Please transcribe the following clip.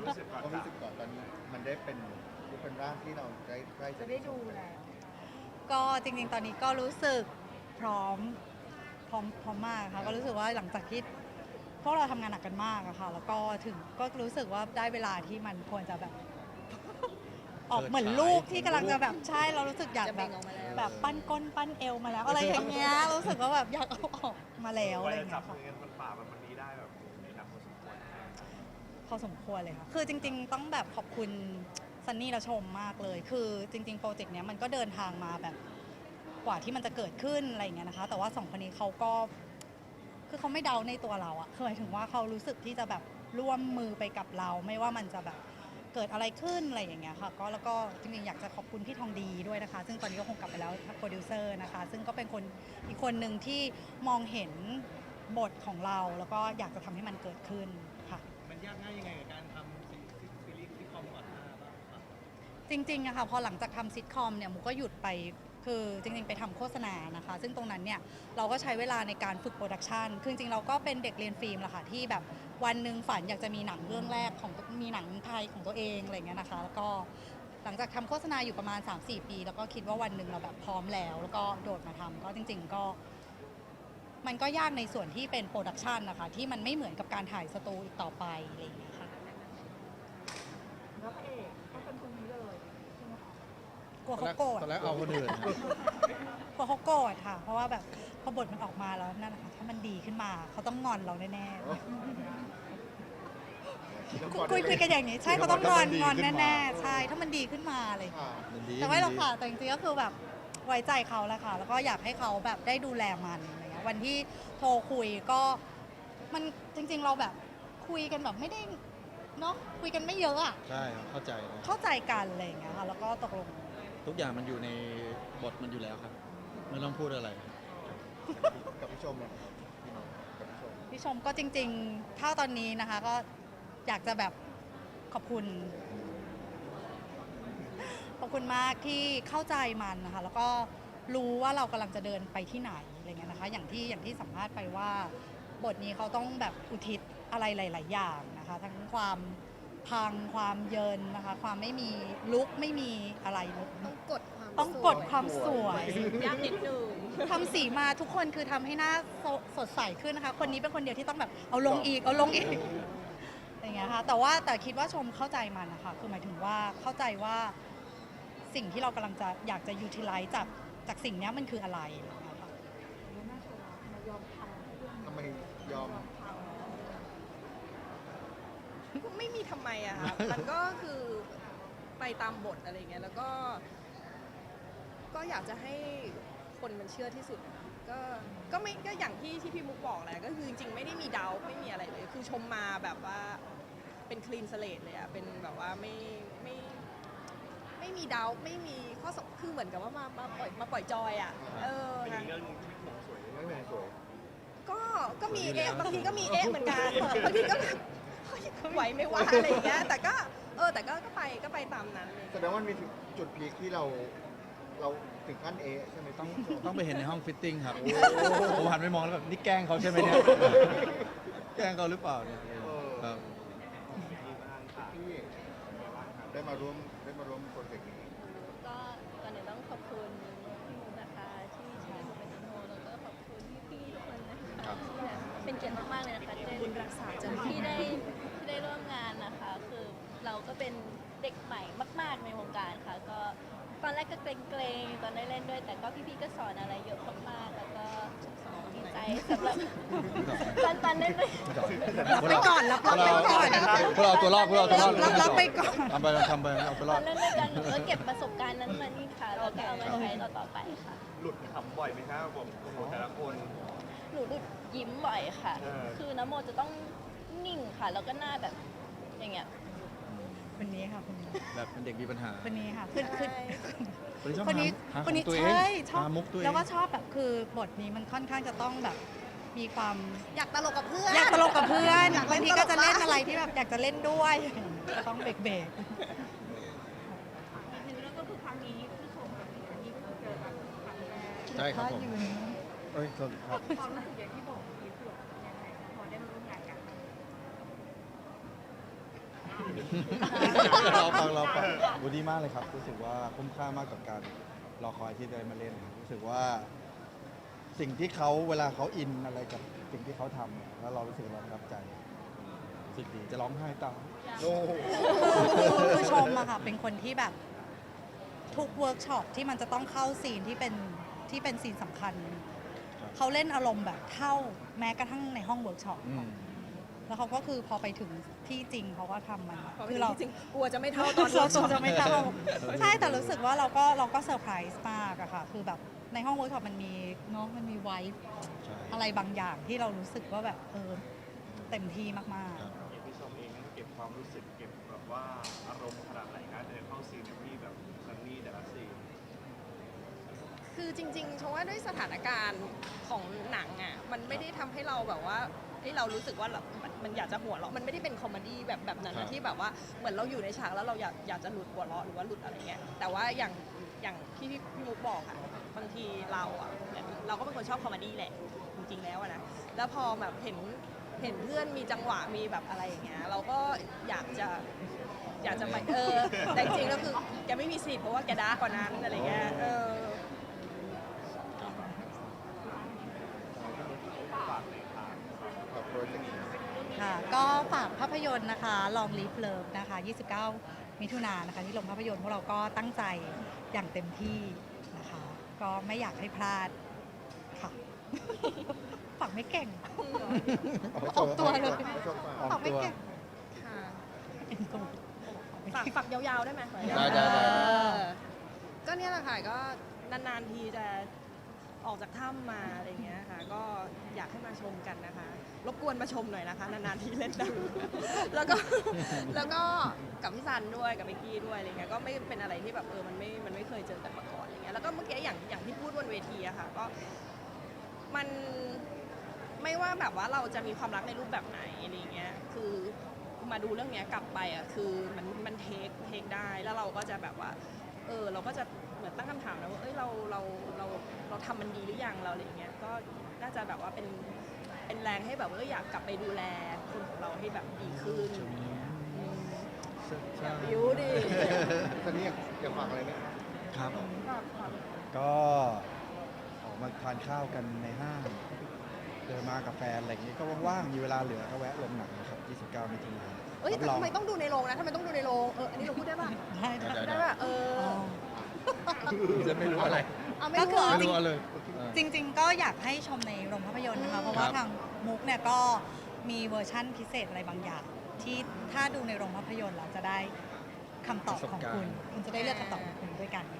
ความรู้สึกก่อนความรู้สึกก่อนตอนนี้มันได้เป็นรูปเป็นร่างที่เราได้ใกล้จะได้ดูแล้วก็จริงๆ ตอนนี้ก็รู้สึกพร้อมพร้อมพร้อมมากค่ะก็รู้สึกว่าหลังจากที่พวกเราทำงานหนักกันมากอะค่ะ แล้วก็ถึงก็รู้สึกว่าได้เวลาที่มันควรจะแบบ ออกเหมือนลูกที่กำลังจะแบบใช่เรารู้สึกอยากจะแบเบ่บงออกมาแล้ว แบบปั้นก้นปั้นเอวมาแล้ว อะไรอย่างเงี้ยรู้สึกว่าแบบอยากเอาออกมาแล้วอะไรว่าอย่างจะเงี้จัยบค่ะ มือกันบนป่าแบบวันนี้ได้แบบในหนักพอสมควร พอสมควรเลยค่ะ คือจริง ๆ ต้องแบบขอบคุณซันนี่และชมมากเลย คือจริง ๆ โปรเจกต์เนี้ยมันก็เดินทางมาแบบกว่าที่มันจะเกิดขึ้นอะไรอย่างเงี้ยนะคะ แต่ว่าสองคนนี้เขาก็ คือเขาไม่เดาในตัวเราอะคือหมายถึงว่าเขารู้สึกที่จะแบบร่วมมือไปกับเรา ไม่ว่ามันจะแบบเกิดอะไรขึ้นอะไรอย่างเงี้ยค่ะ ก็แล้วก็จริงๆอยากจะขอบคุณพี่ทองดีด้วยนะคะ ซึ่งตอนนี้ก็คงกลับไปแล้วโปรดิวเซอร์นะคะ ซึ่งก็เป็นคนอีกคนหนึ่งที่มองเห็นบทของเรา แล้วก็อยากจะทำให้มันเกิดขึ้นค่ะมัน ยากง่ายยังไงกับการทำซีรีส์ซิทคอมก่อนหน้าบ้างครับจริงๆอะค่ะพอหลังจากทำซิทคอมเนี่ยหมูก็หยุดไปคือจริงๆ ไปทำโฆษณานะคะ ซึ่งตรงนั้นเนี่ยเราก็ใช้เวลาในการฝึกโปรดักชันคือจริงๆ เราก็เป็นเด็กเรียนฟิล์มแหละค่ะที่แบบวันหนึ่งฝันอยากจะมีหนังเรื่องแรกของตัวมีหนังไทยของตัวเองอะไรอย่างเงี้ยนะคะ แล้วก็หลังจากทำโฆษณาอยู่ประมาณ 3-4 ปี แล้วก็คิดว่าวันหนึ่งเราแบบพร้อมแล้ว แล้วก็โดดมาทำก็จริง ๆ ก็ มันก็ยากในส่วนที่เป็นโปรดักชันนะคะที่มันไม่เหมือนกับการถ่ายสตูอีกต่อไปอะไรอย่างเงี้ยค่ะแล้วพระเอกก็เป็นคนนี้เลยใช่ไหมคะกลัวเขาโกรธตอนแรกเอาคนอื่น กลัวเขาโกรธค่ะ เพราะว่าแบบพอบทมันออกมาแล้วนั่นแหละค่ะถ้ามันดีขึ้นมาเขาต้องงอนเราแน่ๆคุยคุยกันอย่างนี้ ใช่เขาต้องงอนงอนแน่ๆใช่ถ้ามันดีขึ้นมาอะไรอย่างเงี้ยมันดีแต่ไม่หรอกค่ะแต่จริงๆก็คือแบบไว้ใจเขาแหละค่ะ แล้วก็อยากให้เขาแบบได้ดูแลมันอะไรเงี้ย วันที่โทรคุยก็มันจริง ๆ เราแบบคุยกันแบบไม่ได้เนาะคุยกันไม่เยอะอะใช่ครับเข้าใจนะเข้าใจกันอะไรอย่างเงี้ยค่ะแล้วก็ตกลงทุกอย่างมันอยู่ในบทมันอยู่แล้วครับ ไม่ต้องพูดอะไร กับพี่ชมเลยพี่น้องกับพี่ชมพี่ชมก็จริงๆถ้าตอนนี้นะคะ ก็อยากจะแบบขอบคุณขอบคุณมากที่เข้าใจมันนะคะ แล้วก็รู้ว่าเรากำลังจะเดินไปที่ไหนอะไรเงี้ย นะคะ อย่างที่อย่างที่สัมภาษณ์ไปว่า บทนี้เขาต้องแบบอุทิศอะไรหลาย ๆ อย่างนะคะ ทั้งความพังความเยินนะคะ ความไม่มีลุกไม่มีอะไรเลยต้องกดความต้องกดความสวยยากนิดนึงทำสีมาทุกคนคือทำให้หน้าสดสดใสขึ้นนะคะ คนนี้เป็นคนเดียวที่ต้องแบบเอาลงอีกเอาลงอีกอย่างเงี้ยค่ะแต่ว่าแต่คิดว่าชมเข้าใจมันนะคะคือหมายถึงว่าเข้าใจว่าสิ่งที่เรากำลังจะอยากจะ utilize จากจากสิ่งเนี้ยมันคืออะไร อะไรอย่างเงี้ยค่ะทำไมยอมไม่มีทำไมอะค่ะ มันก็คือไปตามบทอะไรเงี้ยแล้วก็ ก็อยากจะให้คนมันเชื่อที่สุดอะก็ก็ไม่ก็อย่างที่ที่พี่มุกบอกแหละก็คือจริงๆ ไม่ได้มีดาวไม่มีอะไรเลย คือชมมาแบบว่าเป็นคลีนสเลตเลยอะเป็นแบบว่าไม่ไม่ไม่มีดาวไม่มีข้อสงคือเหมือนกับว่ามามาปล่อยมาปล่อยจอยอะเออเป็นค่ะอีกเรื่องหนึงที่ ผมสวยไม่เป็นสวย ก็ก็มีเอ๊ะบางทีก็มีเอ๊ะเหมือนกันบางทีก็แบบเฮ้ยไหวไม่ว่าอะไรอย่างเงี้ยแต่ก็เออแต่ก็ก็ไปก็ไปตามนั้นเลย แสดงว่ามันมีถึงจุดพีคที่เรา เราถึงขั้นเอะใช่ไหมต้องพี่ชมต้องไปเห็นในห้องฟิตติ้งครับโอ้ผมหันไปมองแล้วแบบนี่แกล้งเขาใช่ไหมเนี่ย แกล้งเขาหรือเปล่าเนี่ยครับดีมากค่ะพี่ได้มาร่วมได้มาร่วมโปรเจกต์นี้ ก็ก่อนอื่นต้องขอบคุณพี่ เป็นเกียรติมากๆเลยนะคะที่ได้รักษาจนที่ได้ที่ได้ร่วมงานนะคะ คือเราก็เป็นเด็กใหม่มาก ๆ ในวงการค่ะ ก็ตอนแรกก็เกรงๆตอนได้เล่นด้วย แต่ก็พี่ๆก็สอนอะไรเยอะมากๆแล้วก็ดีใจสำหรับตอนตอนเล่นด้วยรับไปก่อนรับรับไปก่อนพวกเราตัวรอดพวกเราตัวรอดรับรับไปก่อนทำไปทำไปเอาตัวรตออดนเล่นด้วยกันหนูก็เก็บประสบการณ์นั้นมานี่ค่ะแล้วก็เอามาใช้ต่อต่อๆไปค่ะหลุดขำบ่อยไหมครับผมโอ้โหแต่ละคน หนูดูยิ้มบ่อยค่ะ เออ คือน้ำโมจะต้องนิ่งค่ะ แล้วก็หน้าแบบอย่างเงี้ย คนนี้ค่ะคนนี้แบบเป็นเด็กมีปัญหาคนนี้ค่ะคือคือคนนี้ชอบคนนี้หาคนนี้หาของตัวเองใช่ชอบหามุกตัวเองแล้วก็ชอบแบบคือบทนี้มันค่อนข้างจะต้องแบบมีความอยากตลกกับเพื่อนอยากตลกกับเพื่อนบางทีก็จะเล่นอะไรที่แบบอยากจะเล่นด้วยก็ต้องเบรกเบรกแล้วก็คือครั้งนี้ที่ชมกับพี่อันนี้ก็คือ เอ้ยครับ ความรู้สึกอย่างที่บอกพี่เผือกยังไงพอได้มาร่วมงานกันรอฟังรอฟังบูดีมากเลยครับ รู้สึกว่าคุ้มค่ามากกับการรอคอยที่ได้มาเล่นรู้สึกว่า สิ่งที่เขาเวลาเขาอินอะไรกับสิ่งที่เขาทำเนี่ยแล้วเรารู้สึกเราประทับใจรู้สึกดีจะร้องไห้ตามโอ้โหคือชมอะค่ะ เป็นคนที่แบบ ทุกเวิร์กช็อปที่มันจะต้องเข้าซีนที่เป็นที่เป็นซีนสำคัญ เขาเล่นอารมณ์แบบเท่าแม้กระทั่งในห้องเวิร์กช็อปอืม แล้วเขาก็คือพอไปถึงที่จริงเขาก็ทำมันเพราะคือเราจริงๆกลัวจะไม่เท่าตอน เราเราจะไม่เท่าใช่แต่รู้สึกว่าเราก็เราก็เซอร์ไพรส์มากอะค่ะ คือแบบในห้องเวิร์กช็อปมันมีเนาะมันมีไวท์ ใช่อะไรบางอย่างที่เรารู้สึกว่าแบบเออเต็มที่มาก ครับอย่างพี่ชมเองต้องเก็บความรู้สึกเก็บแบบว่าอารมณ์ขนาดไหนนะเดินเข้าซีนเนี่ยพี่แบบซันนี่แต่ละซีน คือจริงๆชมว่าด้วยสถานการณ์ของหนังอะมันไม่ได้ทำให้เราแบบว่าให้เรารู้สึกว่าเรามันมันอยากจะหัวเราะมันไม่ได้เป็นคอมเมดี้แบบแบบนั้นครันะบ ที่แบบว่าเหมือนเราอยู่ในฉากแล้วเราอยากอยากจะหลุดหัวเราะหรือว่าหลุดอะไรเงี้ยแต่ว่าอย่างอย่างที่พี่พี่มุกบอกอะบางทีเราอะเราก็เป็นคนชอบคอมเมดี้แหละจริงๆแล้วอะนะแล้วพอแบบเห็นเห็นเพื่อนมีจังหวะมีแบบอะไรอย่างเงี้ยเราก็อยากจะ อยากจะไปเออแต่จริงๆแล้วคือแกไม่มีสิทธิ์เพราะว่าแกดาร์กกว่านั้นอะไรเงี้ยเออ กับโปรเจกต์นี้ ๆ ค่ะ ก็ฝาก ภาพยนตร์นะคะ Long Live Love นะคะ 29 มิถุนายนนะคะที่ลงภาพยนตร์พวกเราก็ตั้งใจอย่างเต็มที่นะคะ ก็ไม่อยากให้พลาดค่ะฝากไม่เก่งเอาไปโชออกตัวเลยอาไปโชว์ฝากออกฝากไม่ตัวเก่งค่ะเอ็นตัวฝากฝักยาวๆได้ไหมได้ได้ได้เออก็เนี่ยแหละค่ะก็นานๆทีจะ ออกจากถ้ำมาอะไรเงี้ยค่ะ ก็อยากให้มาชมกันนะคะ รบกวนมาชมหน่อยนะคะ นานๆทีเล่นหนัง แล้วก็แล้วก็กับพี่ซันด้วยกับเมกกี้ด้วยอะไรเงี้ยก็ไม่เป็นอะไรที่แบบเออมันไม่มันไม่เคยเจอกันมาก่อนอะไรเงี้ยแล้วก็เมื่อกี้อย่างอย่างที่พูดบนเวทีอะค่ะก็มันไม่ว่าแบบว่าเราจะมีความรักในรูปแบบไหนอะไรเงี้ยคือมาดูเรื่องเนี้ยกลับไปอะคือมันมันเทคเทคได้แล้วเราก็จะแบบว่า เออเราก็จะเหมือนตั้งคำถามนะว่าเอ้ยเราเราเรา เราทำมันดีหรือยังเราอะไรเงี้ยก็น่าจะแบบว่าเป็นเป็นแรงให้แบบว่าเอออยากกลับไปดูแลคนของเราให้แบบดีขึ้นอะไรเงี้ยอืมอย่าบิ้วดิตอนนี้อยากอยากฝากอะไรไหมครับ ฝากฝากก็ออกมาทานข้าวกันในห้างเดินมากับแฟนอะไรอย่างงี้ก็ว่างๆ มีเวลาเหลือก็แวะลงหนังนะครับ 29มิถุนายนเอ้ยรับแต่รองทำไมต้องดูในโรงนะทำไมต้องดูในโรงเอออันนี้เราพูดได้ป่ะได้ได้ค่ะได้ป่ะเอออ๋อจะไม่รู้อะไร เอาไม่ก็รู้คือเหรอไม่รู้เลยจริง ๆ ก็อยากให้ชมในโรงภาพยนตร์นะคะ เพราะว่าครับ ทางมุกเนี่ยก็มีเวอร์ชั่นพิเศษอะไรบางอย่าง ที่ถ้าดูในโรงภาพยนตร์เราจะได้คำตอบของคุณ คุณจะได้เลือกคำตอบของคุณด้วยกันค่ะ